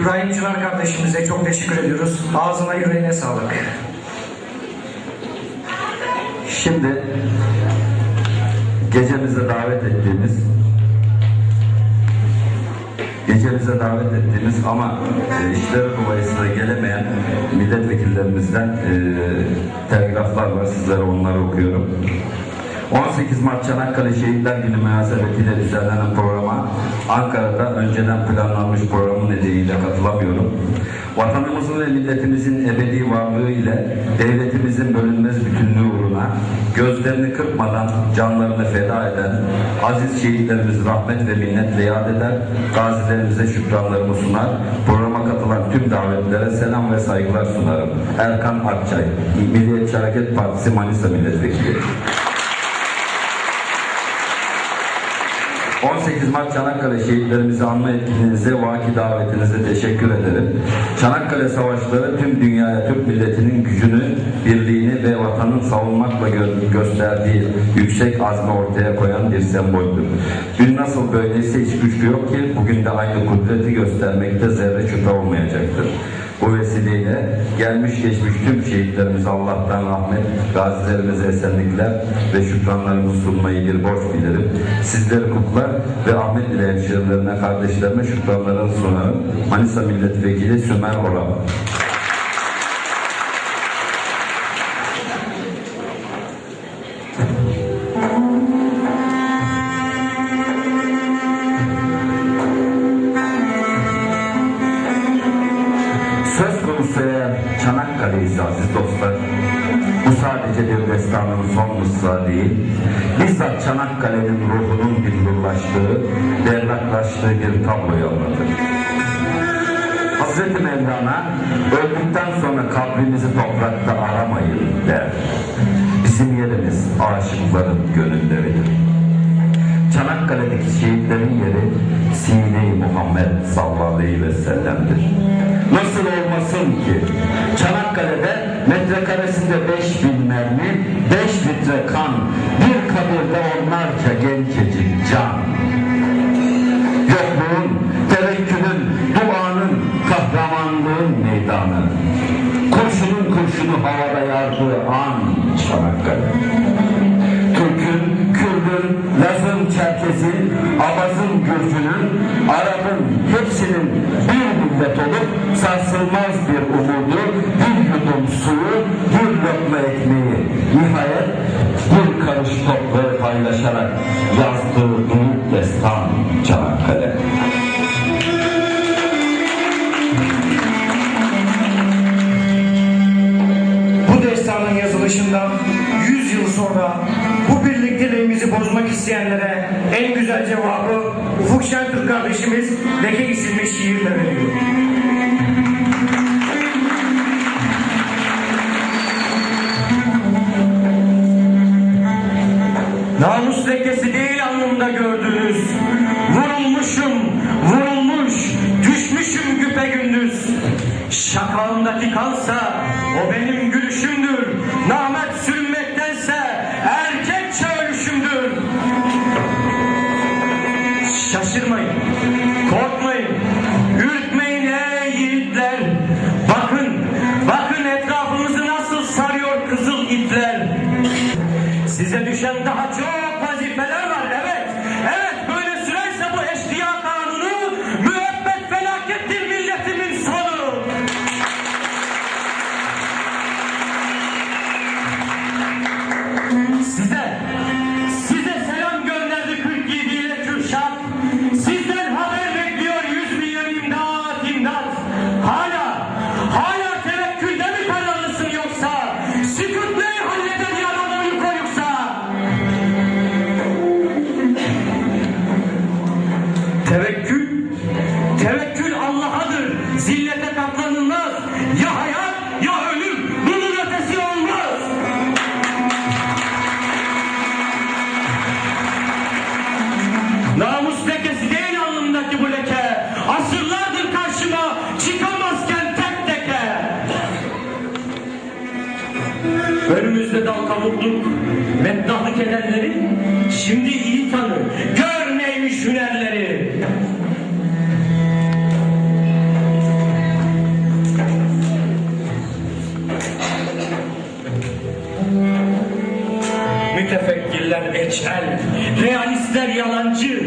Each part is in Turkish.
İbrahim Çınar kardeşimize çok teşekkür ediyoruz. Ağzına yüreğine sağlık. Şimdi gecemize davet ettiğimiz gecemize davet ettiğimiz ama e, işleri dolayısıyla gelemeyen milletvekillerimizden e, telgraflar var. Sizlere onları okuyorum. 18 Mart Çanakkale Şehitler Günü münasebetiyle düzenlenen programa Ankara'da önceden planlanmış programı nedeniyle katılamıyorum. Vatanımızın ve milletimizin ebedi varlığı ile devletimizin bölünmez bütünlüğü uğruna gözlerini kırpmadan canlarını feda eden aziz şehitlerimiz rahmet ve minnetle yad eder, gazilerimize şükranlarımı sunar, programa katılan tüm davetlere selam ve saygılar sunarım. Erkan Akçay, Milliyetçi Hareket Partisi Manisa Milletvekili. 18 Mart Çanakkale şehitlerimizi anma etkinliğinize, vaki davetinize teşekkür ederim. Çanakkale Savaşları tüm dünyaya Türk milletinin gücünü, birliğini ve vatanın savunmakla gö- gösterdiği yüksek azmi ortaya koyan bir semboldür. Dün nasıl böyleyse hiç güç yok ki bugün de aynı kudreti göstermekte zerre şüphe olmayacaktır. Bu vesileyle gelmiş geçmiş tüm şehitlerimize Allah'tan rahmet, gazilerimize esenlikler ve şükranlarımı sunmayı bir borç bilirim. Sizleri kutlar ve Ahmet ile hemşehrilerine, kardeşlerime şükranlarını sunarım. Manisa Milletvekili Sümer Oral. Mısra değil. Bizzat Çanakkale'nin ruhunun billurlaştığı, berraklaştığı bir tabloyu anlatır. Hazreti Mevlana öldükten sonra kabrimizi toprakta aramayın der. Bizim yerimiz aşıkların gönülleridir. Çanakkale'deki şehitlerin yeri Sine-i Muhammed sallallahu aleyhi ve sellem'dir. Nasıl olmasın ki Çanakkale'de metrekaresinde 5000 mermi, 5 litre kan, bir kabirde onlarca gencecik can. Yokluğun, tevekkülün, duanın, kahramanlığın meydanı. Kurşunun kurşunu havada yardığı an Çanakkale. Çerkez'in, Abaz'ın, Gürcü'nün, Arap'ın hepsinin bir millet olup sarsılmaz bir umudu, bir yudum suyu, bir lokma ekmeği, nihayet bir karış toprağı paylaşarak yazdığı büyük destan Çanakkale. Bu destanın yazılışından 100 yıl sonra bozmak isteyenlere en güzel cevabı Ufuk Şentürk kardeşimiz Leke isimli şiirle veriyor. Namus lekesi değil alnımda gördünüz. Vurulmuşum, vurulmuş, düşmüşüm güpe gündüz. Şakağımdaki kansa o benim gülüşümdür. Namet Önümüzde dal kavukluk, meddahlık edenleri şimdi iyi tanı. Gör neymiş hünerleri. Mütefekkiller eçel, realistler yalancı,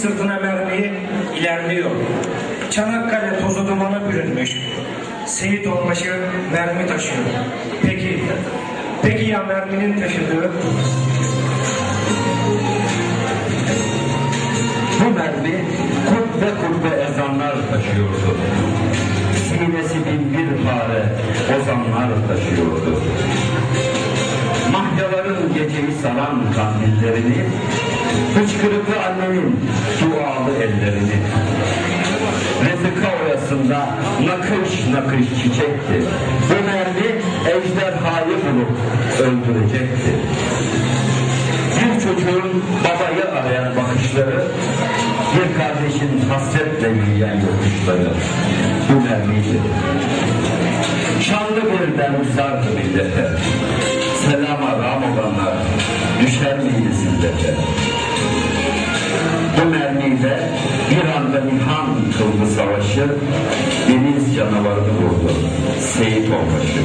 sırtına mermiyi ilerliyor. Çanakkale tozu dumana bürünmüş. Seyit Onbaşı mermi taşıyor. Peki, peki ya merminin taşıdığı? Bu mermi kubbe kubbe ezanlar taşıyordu. Sinesi bin bir fare ozanlar taşıyordu. Mahyaların geceyi saran kandillerini hıçkırık arasında nakış nakış çiçekti. Bu mermi ejderhayı bulup öldürecekti. Bir çocuğun babayı arayan bakışları, bir kardeşin hasretle yürüyen yokuşları bu mermiydi. Şanlı bir dervişlardı millete. Selama ram olanlar düşer miydi sizlete? Han kıldı savaşı, deniz canavarını vurdu, Seyit olmuştu.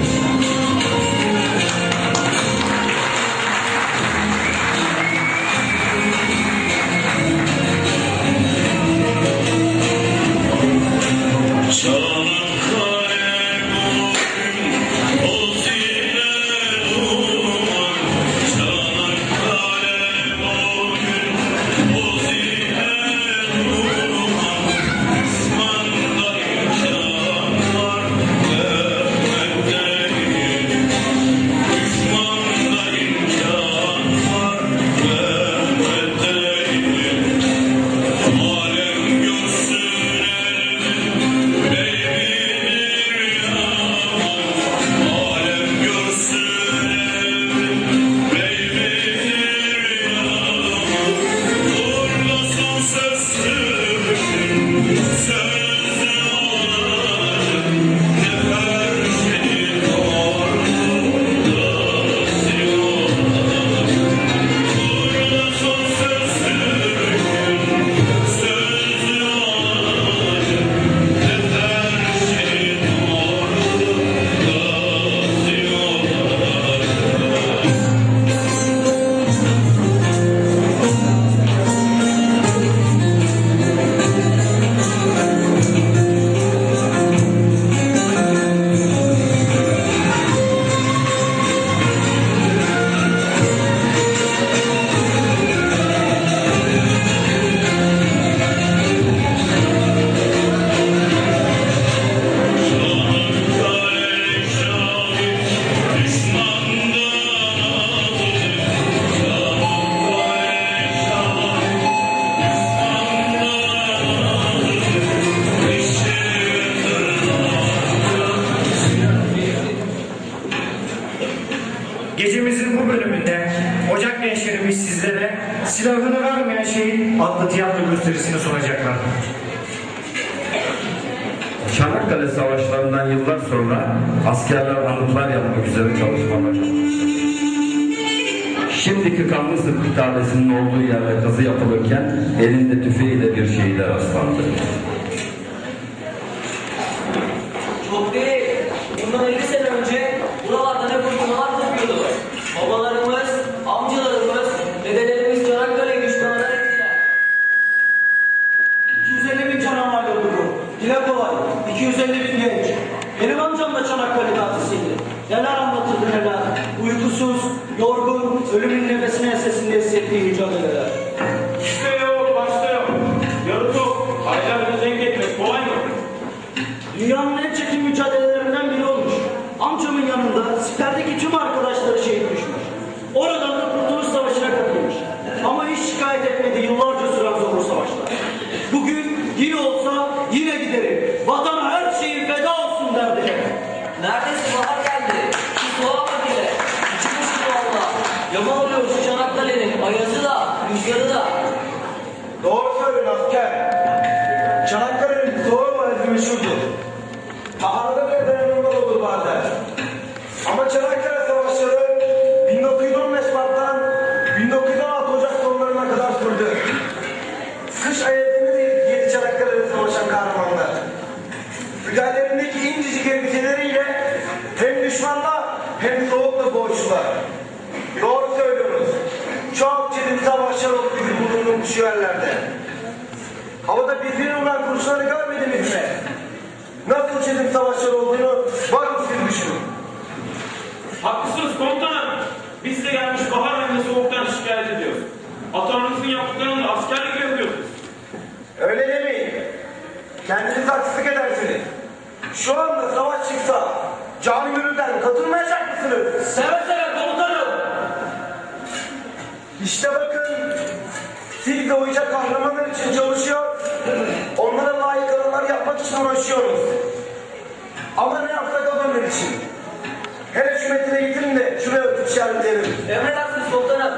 askerler anıtlar yapmak üzere çalışmalar yapmıştır. Şimdiki Kanlısı Kırtanesi'nin olduğu yerde kazı yapılırken elinde tüfeğiyle bir şehide rastlandı. savaşları olduğunu var mı siz düşünün? Haklısınız komutanım. Biz de gelmiş bahar hem soğuktan şikayet ediyoruz. Atalarımızın yaptıklarını askerlik yapıyoruz. Öyle demeyin. Kendinizi haksızlık edersiniz. Şu anda savaş çıksa canı gönülden katılmayacak mısınız? Seve seve komutanım. İşte bakın siz de oyuncak kahramanlar için çalışıyor. Onlara layık alanlar yapmak için uğraşıyoruz. Ama ne yapsak o dönem için. Hele şu metine gidin de şuraya öpüp işaretleyelim. Emre nasıl sultanım?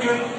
good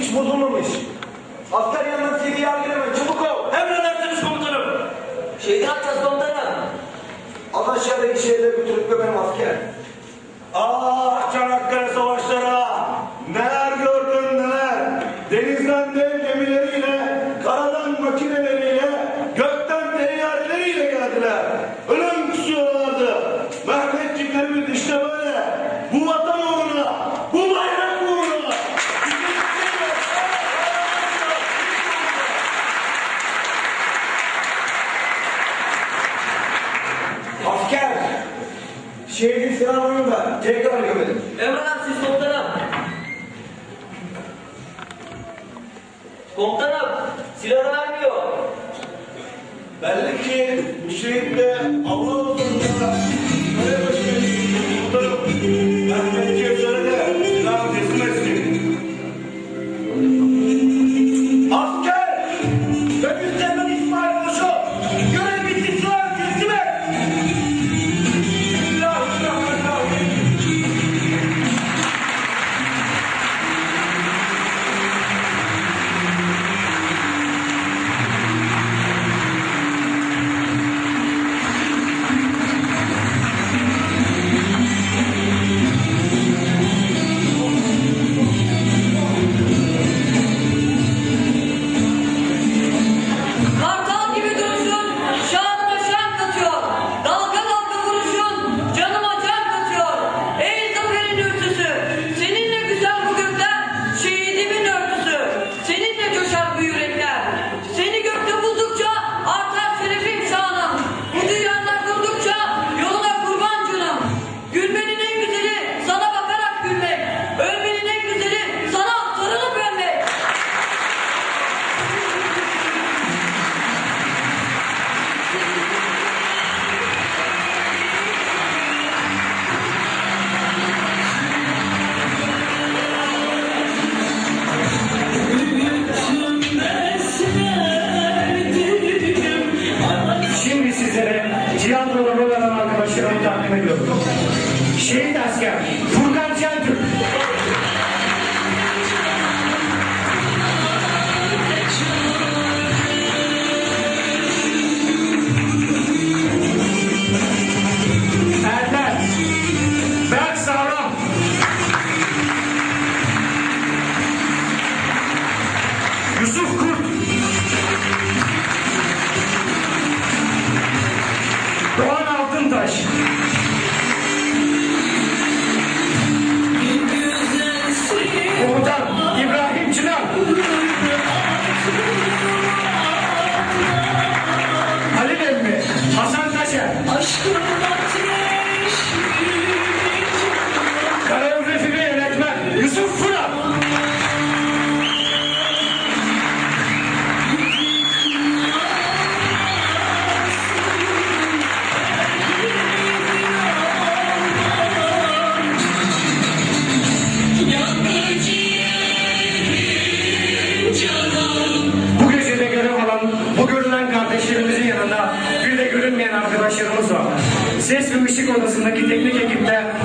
hiç bozulmamış. Asker yanına seni yardım edin. Çabuk ol. Emredersiniz komutanım. Şeyde atacağız komutanım. Az aşağıdaki şehirde götürüp gömerim asker. Tekrar gömelim. Emredersiniz komutanım. Komutanım, silahı vermiyor. Belli ki bu şehirde Allah olduğunda kale 屈服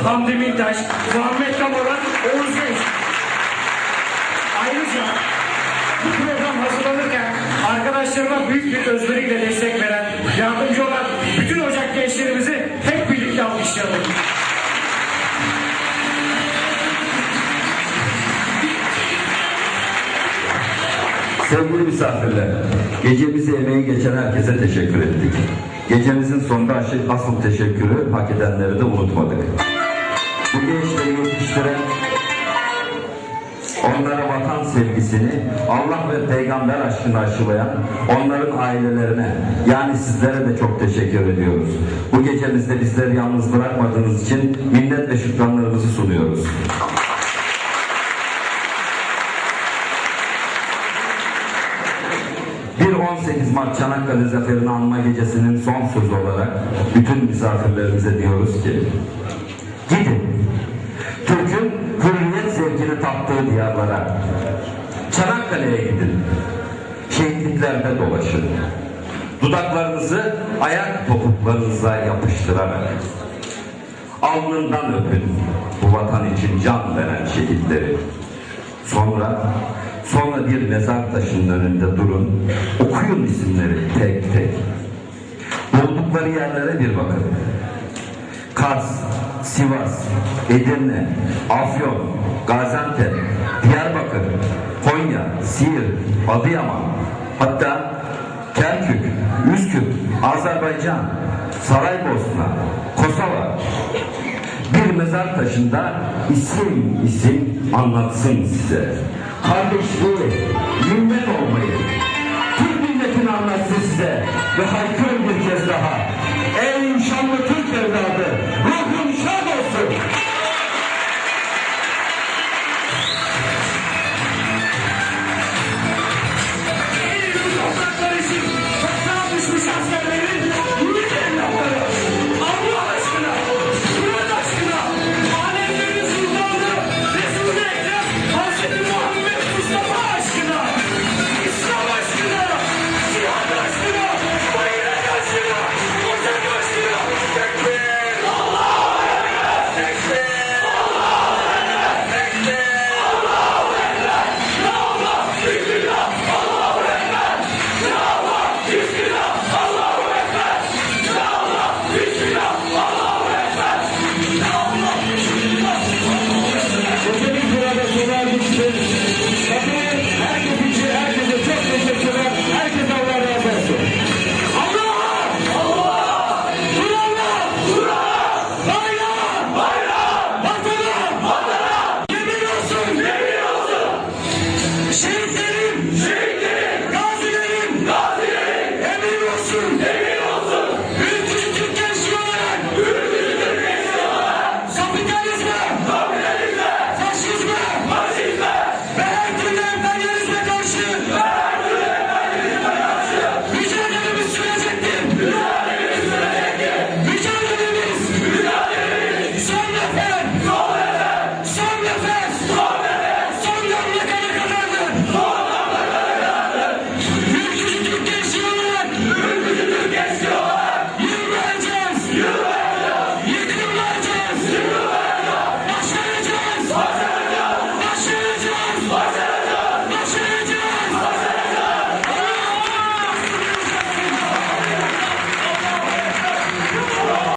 Hamdi Mintaş, Muhammed Kamaran, Oğuz Genç. Ayrıca bu program hazırlanırken arkadaşlarıma büyük bir özveriyle destek veren, yardımcı olan bütün Ocak gençlerimizi hep birlikte alkışlayalım. Sevgili misafirler, gecemizi emeği geçen herkese teşekkür ettik. Gecemizin sonunda asıl teşekkürü hak edenleri de unutmadık. Bu gençleri yetiştiren, onlara vatan sevgisini, Allah ve peygamber aşkını aşılayan onların ailelerine, yani sizlere de çok teşekkür ediyoruz. Bu gecemizde bizleri yalnız bırakmadığınız için minnet ve şükranlarımızı sunuyoruz. Bir 18 Mart Çanakkale Zaferi'ni anma gecesinin son sözü olarak bütün misafirlerimize diyoruz ki gidin tattığı diyarlara Çanakkale'ye gidin şehitliklerde dolaşın dudaklarınızı ayak topuklarınıza yapıştırarak alnından öpün bu vatan için can veren şehitleri Sonra sonra bir mezar taşının önünde durun. Okuyun isimleri tek tek. Oldukları yerlere bir bakın. Kars, Sivas, Edirne, Afyon, Gaziantep, Diyarbakır, Konya, Siirt, Adıyaman, hatta Kerkük, Üsküp, Azerbaycan, Saraybosna, Kosova, bir mezar taşında isim isim anlatsın size. Kardeşliği, millet olmayı, Türk milletini anlatsın size ve haykır